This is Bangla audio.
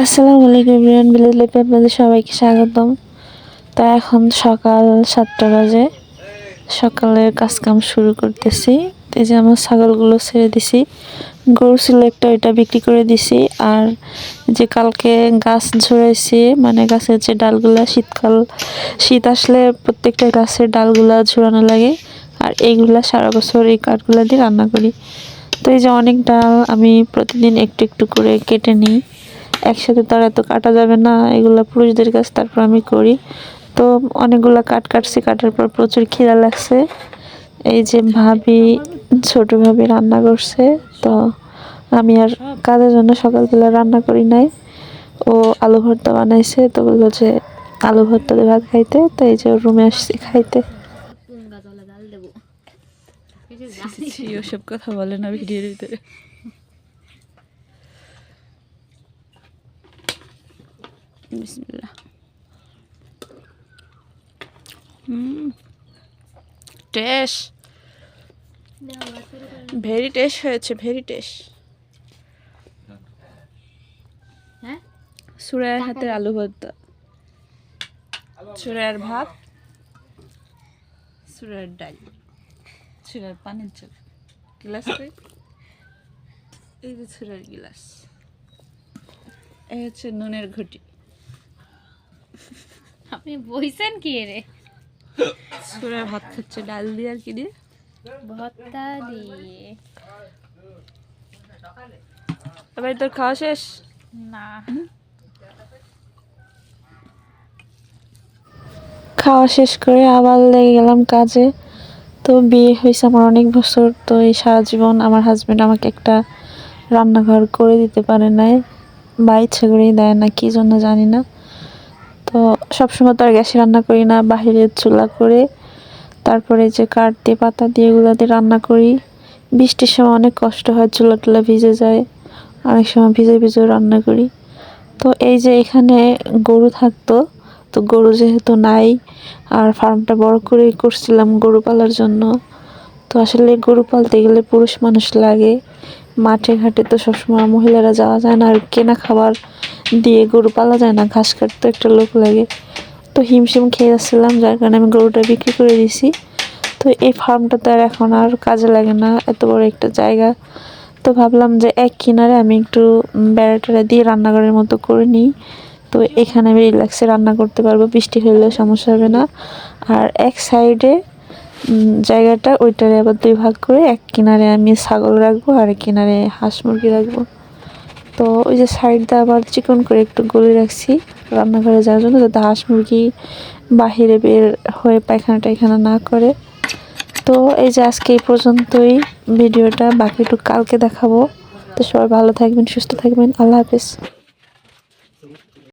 আসসালামু আলাইকুম ইমরান ভিলেজ লাইফে আপনাদের সবাইকে স্বাগতম। তা এখন সকাল সাতটা বাজে। সকালের কাজকাম শুরু করতেছি। এই যে আমার ছাগলগুলো ছেড়ে দিছি। গরু ছিল একটা, ওইটা বিক্রি করে দিছি। আর যে কালকে গাছ ঝরাইছি মানে গাছের যে ডালগুলা, শীতকাল, শীত আসলে প্রত্যেকটা গাছের ডালগুলা ঝরানো লাগে। আর এইগুলা সারা বছর এই কাঠগুলা দিয়ে রান্না করি। তো এই যে অনেক ডাল আমি প্রতিদিন একটু একটু করে কেটে নিই। একসাথে তো এত কাটা যাবে না এগুলো পুরুষদের কাছ তারপর আমি করি। তো অনেকগুলো কাট কাটছি কাটার পর প্রচুর খিদা লাগছে। এই যে ভাবি ছোট ভাবি রান্না করছে তো আমি আর কাজের জন্য সকালবেলা রান্না করি নাই। ও আলু ভর্তা বানাইছে তো বলল যে আলু ভর্তা দিয়ে ভাত খাইতে তো এই যে ওর রুমে আসছি খাইতে। ওসব কথা বলে না ভিডিওর ভিতরে। বিসমিল্লাহ হুম টেস্ট ভেরি টেস্ট হয়েছে ভেরি টেস্ট হ্যাঁ? সুরায়ের হাতের আলু ভর্তা। সুরায়ের ভাত সুরায়ের ডাল সুরায়ের পানির চোখ গ্লাস? এই যে সুরার গিলাস। এই হচ্ছে নুনের ঘটি। আপনি বইছেন কি রে ভাত খাচ্ছে ডাল দিয়ে আর কি দিয়ে? ভর্তা দিয়ে। এবার তোর খাওয়া শেষ? না। খাওয়া শেষ করে আবার লেগে গেলাম কাজে। তো বিয়ে হয়েছে আমার অনেক বছর তো এই সারা জীবন আমার হাজব্যান্ড আমাকে একটা রান্নাঘর করে দিতে পারে নাই বা ইচ্ছে করেই দেয় না কী জন্য জানি না। তো সবসময় তো আর গ্যাসে রান্না করি না বাহিরের চুলা করে, তারপরে যে কাঠ দিয়ে, পাতা দিয়ে এগুলো দিয়ে রান্না করি। বৃষ্টির সময় অনেক কষ্ট হয়, চুলা টুলা ভিজে যায়, অনেক সময় ভিজে ভিজেও রান্না করি। তো এই যে এখানে গরু থাকতো, তো গরু যেহেতু নাই, আর ফার্মটা বড় করে করছিলাম গরু পালার জন্য। তো আসলে গরু পালতে গেলে পুরুষ মানুষ লাগে, মাঠে ঘাটে তো সবসময় মহিলারা যাওয়া যায় না, আর কেনা খাবার দিয়ে গরু পালা যায় না ঘাস কাটতে একটা লোক লাগে। তো হিমশিম খেয়ে যাচ্ছিলাম যার কারণে আমি গরুটা বিক্রি করে দিছি। তো এই ফার্মটা তো আর এখন আর কাজে লাগে না এত বড় একটা জায়গা। তো ভাবলাম যে এক কিনারে আমি একটু উম, বেড়া টেড়া দিয়ে রান্নাঘরের মতো করে নিই। তো এখানে আমি রিল্যাক্সে রান্না করতে পারব বৃষ্টি হলেও সমস্যা হবে না। আর এক সাইডে জায়গাটা ওইটারে আবার দুই ভাগ করে এক কিনারে আমি ছাগল রাখব আর এক কিনারে হাঁস মুরগি রাখব। তো ওই যে সাইডটা আবার চিকন করে একটু গলে রাখছি রান্নাঘরে যাওয়ার জন্য যাতে হাঁস মুরগি বাহিরে বের হয়ে পায়খানা টায়খানা না করে। তো এই যে আজকে এই পর্যন্তই ভিডিওটা বাকি একটু কালকে দেখাবো। তো সবাই ভালো থাকবেন, সুস্থ থাকবেন। আল্লাহ হাফেজ।